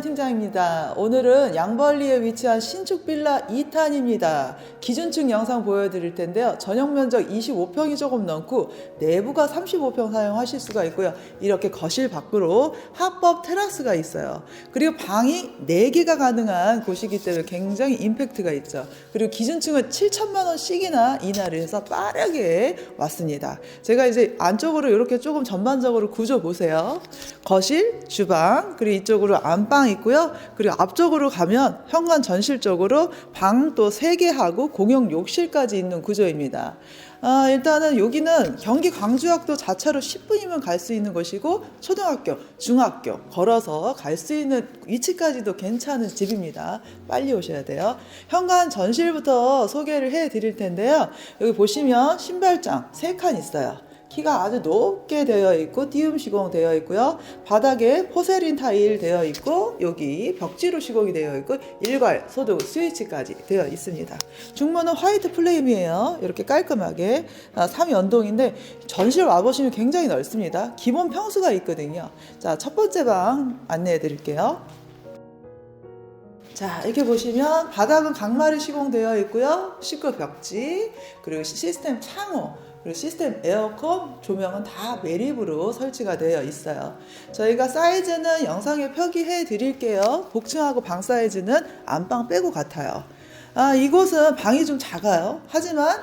김은영 팀장입니다. 오늘은 양벌리에 위치한 신축 빌라 2탄입니다. 기준층 영상 보여드릴 텐데요. 전용 면적 25평이 조금 넘고 내부가 35평 사용하실 수가 있고요. 이렇게 거실 밖으로 합법 테라스가 있어요. 그리고 방이 4개가 가능한 곳이기 때문에 굉장히 임팩트가 있죠. 그리고 기준층은 7천만 원씩이나 인하를 해서 빠르게 왔습니다. 제가 이제 안쪽으로 이렇게 조금 전반적으로 구조 보세요. 거실, 주방, 그리고 이쪽으로 안방 있고요. 그리고 앞쪽으로 가면 현관 전실 쪽으로 방또 3개 하고 공용 욕실까지 있는 구조입니다. 아, 일단은 여기는 경기 광주학도 자차로 10분이면 갈 수 있는 곳이고 초등학교, 중학교 걸어서 갈 수 있는 위치까지도 괜찮은 집입니다. 빨리 오셔야 돼요. 현관 전실부터 소개를 해 드릴 텐데요. 여기 보시면 신발장 3칸 있어요. 키가 아주 높게 되어 있고 띄움 시공 되어 있고요. 바닥에 포세린 타일 되어 있고 여기 벽지로 시공이 되어 있고 일괄 소독 스위치까지 되어 있습니다. 중문은 화이트 플레임이에요. 이렇게 깔끔하게 아, 3연동인데 전실 와 보시면 굉장히 넓습니다. 기본 평수가 있거든요. 자, 첫 번째 방 안내해 드릴게요. 자, 이렇게 보시면 바닥은 강마루 시공되어 있고요. 시크 벽지, 그리고 시스템 창호, 그리고 시스템 에어컨, 조명은 다 매립으로 설치가 되어 있어요. 저희가 사이즈는 영상에 표기해 드릴게요. 복층하고 방 사이즈는 안방 빼고 같아요. 아, 이곳은 방이 좀 작아요. 하지만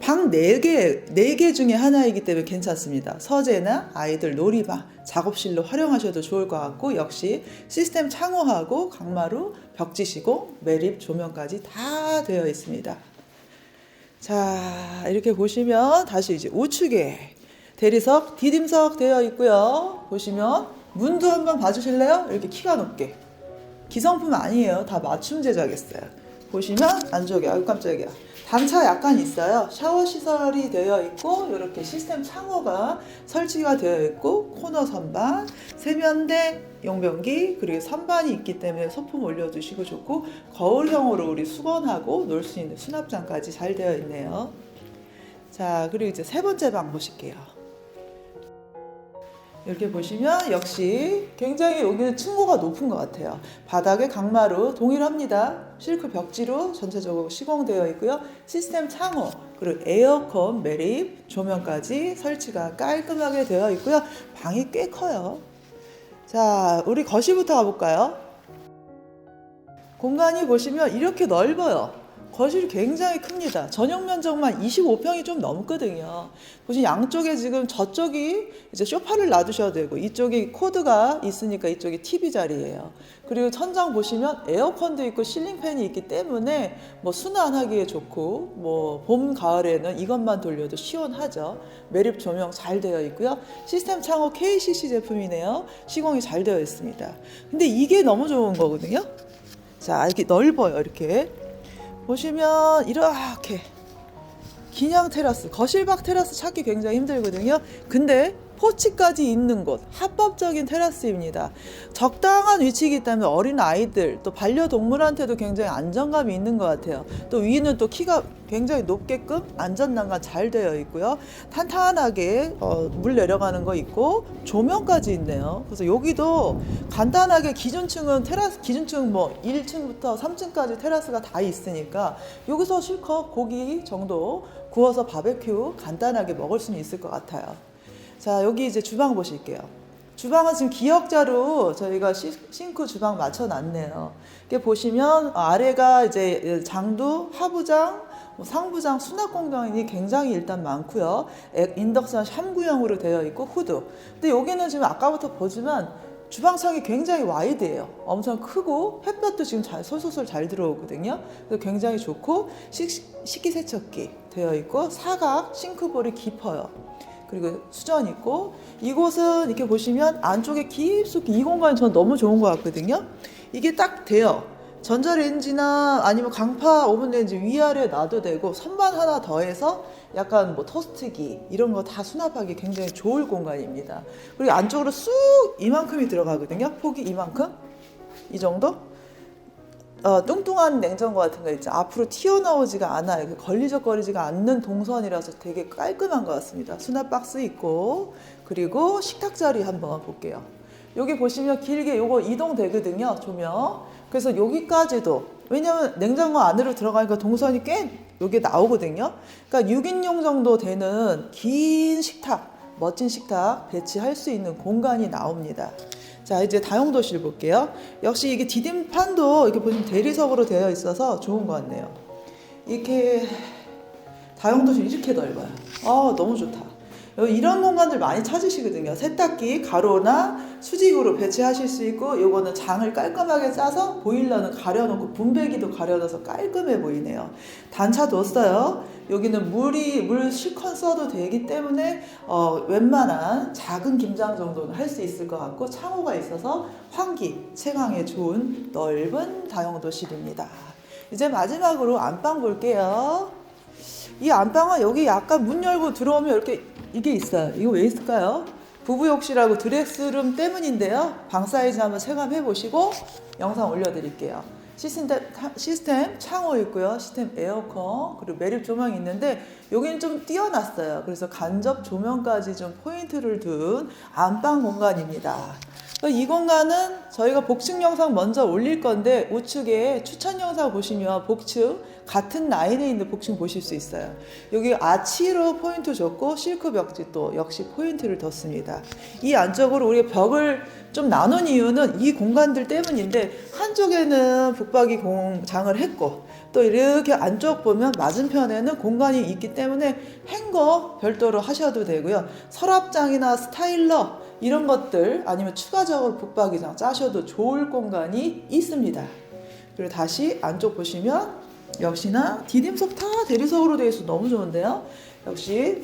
방 4개, 4개 중에 하나이기 때문에 괜찮습니다. 서재나 아이들 놀이방, 작업실로 활용하셔도 좋을 것 같고, 역시 시스템 창호하고 강마루, 벽지 시공, 매립 조명까지 다 되어 있습니다. 자, 이렇게 보시면 다시 이제 우측에 대리석, 디딤석 되어 있고요. 보시면 문도 한번 봐주실래요? 이렇게 키가 높게. 기성품 아니에요. 다 맞춤 제작했어요. 보시면 안쪽에 아유 깜짝이야. 단차 약간 있어요. 샤워 시설이 되어 있고 이렇게 시스템 창호가 설치가 되어 있고 코너 선반, 세면대, 용변기 그리고 선반이 있기 때문에 소품 올려두시고 좋고 거울형으로 우리 수건하고 놀 수 있는 수납장까지 잘 되어 있네요. 자 그리고 이제 세 번째 방 보실게요. 이렇게 보시면 역시 굉장히 여기는 층고가 높은 것 같아요. 바닥에 강마루 동일합니다. 실크 벽지로 전체적으로 시공되어 있고요. 시스템 창호 그리고 에어컨 매립 조명까지 설치가 깔끔하게 되어 있고요. 방이 꽤 커요. 자, 우리 거실부터 가볼까요? 공간이 보시면 이렇게 넓어요. 거실이 굉장히 큽니다. 전용 면적만 25평이 좀 넘거든요. 보시면 양쪽에 지금 저쪽이 이제 소파를 놔두셔도 되고 이쪽이 코드가 있으니까 이쪽이 TV 자리예요. 그리고 천장 보시면 에어컨도 있고 실링팬이 있기 때문에 뭐 순환하기에 좋고 뭐 봄 가을에는 이것만 돌려도 시원하죠. 매립 조명 잘 되어 있고요. 시스템 창호 KCC 제품이네요. 시공이 잘 되어 있습니다. 근데 이게 너무 좋은 거거든요. 자 이렇게 넓어요 이렇게 보시면 이렇게 기냥 테라스, 거실박 테라스 찾기 굉장히 힘들거든요. 근데 포치까지 있는 곳, 합법적인 테라스입니다. 적당한 위치이기 때문에 어린 아이들, 또 반려동물한테도 굉장히 안정감이 있는 것 같아요. 또 위는 또 키가 굉장히 높게끔 안전난간 잘 되어 있고요. 탄탄하게 어, 물 내려가는 거 있고 조명까지 있네요. 그래서 여기도 간단하게 기준층은 테라스 기준층 뭐 1층부터 3층까지 테라스가 다 있으니까 여기서 실컷 고기 정도 구워서 바베큐 간단하게 먹을 수는 있을 것 같아요. 자, 여기 이제 주방 보실게요. 주방은 지금 기역자로 저희가 시, 싱크 주방 맞춰 놨네요. 이렇게 보시면 아래가 이제 장두, 하부장, 뭐 상부장 수납 공간이 굉장히 일단 많고요. 에- 인덕션 샴구형으로 되어 있고 후드. 근데 여기는 지금 아까부터 보지만 주방창이 굉장히 와이드해요. 엄청 크고 햇볕도 지금 잘 솔솔솔 잘 들어오거든요. 그래서 굉장히 좋고 식, 식기세척기 되어 있고 사각 싱크볼이 깊어요. 그리고 수전 있고 이곳은 이렇게 보시면 안쪽에 깊숙이 이 공간이 저는 너무 좋은 것 같거든요. 이게 딱 돼요. 전자레인지나 아니면 강파 오븐레인지 위아래 놔도 되고 선반 하나 더해서 약간 뭐 토스트기 이런 거 다 수납하기 굉장히 좋을 공간입니다. 그리고 안쪽으로 쑥 이만큼이 들어가거든요. 폭이 이만큼 이 정도. 어, 뚱뚱한 냉장고 같은 거 있죠. 앞으로 튀어나오지가 않아요. 걸리적거리지가 않는 동선이라서 되게 깔끔한 것 같습니다. 수납 박스 있고, 그리고 식탁 자리 한번 볼게요. 여기 보시면 길게 요거 이동되거든요. 조명. 그래서 여기까지도 왜냐면 냉장고 안으로 들어가니까 동선이 꽤 여기 나오거든요. 그러니까 6인용 정도 되는 긴 식탁, 멋진 식탁 배치할 수 있는 공간이 나옵니다. 자, 이제 다용도실 볼게요. 역시 이게 디딤판도 이렇게 보시면 대리석으로 되어 있어서 좋은 것 같네요. 이렇게 다용도실 이렇게 넓어요. 아, 너무 좋다. 이런 공간들 많이 찾으시거든요. 세탁기 가로나 수직으로 배치하실 수 있고 요거는 장을 깔끔하게 짜서 보일러는 가려놓고 분배기도 가려놔서 깔끔해 보이네요. 단차 뒀어요. 여기는 물이 물 실컷 써도 되기 때문에 어, 웬만한 작은 김장 정도는 할 수 있을 것 같고 창호가 있어서 환기 채광에 좋은 넓은 다용도실입니다. 이제 마지막으로 안방 볼게요. 이 안방은 여기 약간 문 열고 들어오면 이렇게 이게 있어요. 이거 왜 있을까요? 부부 욕실하고 드레스룸 때문인데요. 방 사이즈 한번 체감해 보시고 영상 올려드릴게요. 시스템, 시스템 창호 있고요. 시스템 에어컨 그리고 매립 조명이 있는데 여기는 좀 띄어놨어요. 그래서 간접 조명까지 좀 포인트를 둔 안방 공간입니다. 이 공간은 저희가 복층 영상 먼저 올릴 건데 우측에 추천 영상 보시면 복층 같은 라인에 있는 복층 보실 수 있어요. 여기 아치로 포인트 줬고 실크 벽지 또 역시 포인트를 뒀습니다. 이 안쪽으로 우리가 벽을 좀 나눈 이유는 이 공간들 때문인데 한쪽에는 북박이 공장을 했고 또 이렇게 안쪽 보면 맞은편에는 공간이 있기 때문에 행거 별도로 하셔도 되고요. 서랍장이나 스타일러 이런 것들 아니면 추가적으로 북박이장 짜셔도 좋을 공간이 있습니다. 그리고 다시 안쪽 보시면 역시나 디딤석 다 대리석으로 되어 있어 너무 좋은데요. 역시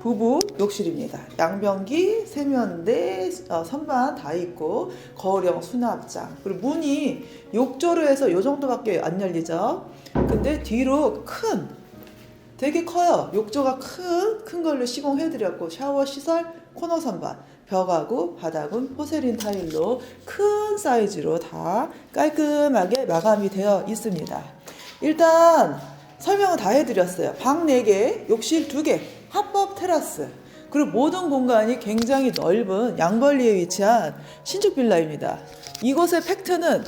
부부 욕실입니다. 양변기, 세면대, 어, 선반 다 있고 거울형 수납장 그리고 문이 욕조로 해서 이 정도밖에 안 열리죠. 근데 뒤로 큰 되게 커요. 욕조가 큰, 큰 걸로 시공해드렸고, 샤워 시설, 코너 선반, 벽하고 바닥은 포세린 타일로 큰 사이즈로 다 깔끔하게 마감이 되어 있습니다. 일단 설명을 다 해드렸어요. 방 4개, 욕실 2개, 합법 테라스. 그리고 모든 공간이 굉장히 넓은 양벌리에 위치한 신축 빌라입니다. 이곳의 팩트는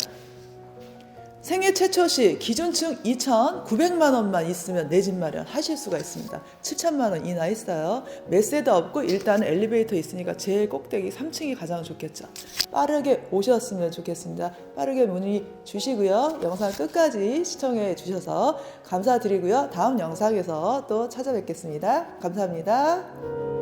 생애 최초 시 기준층 2,900만 원만 있으면 내 집 마련 하실 수가 있습니다. 7천만 원 이나 있어요. 메세도 없고 일단 엘리베이터 있으니까 제일 꼭대기 3층이 가장 좋겠죠. 빠르게 오셨으면 좋겠습니다. 빠르게 문의 주시고요. 영상 끝까지 시청해 주셔서 감사드리고요. 다음 영상에서 또 찾아뵙겠습니다. 감사합니다.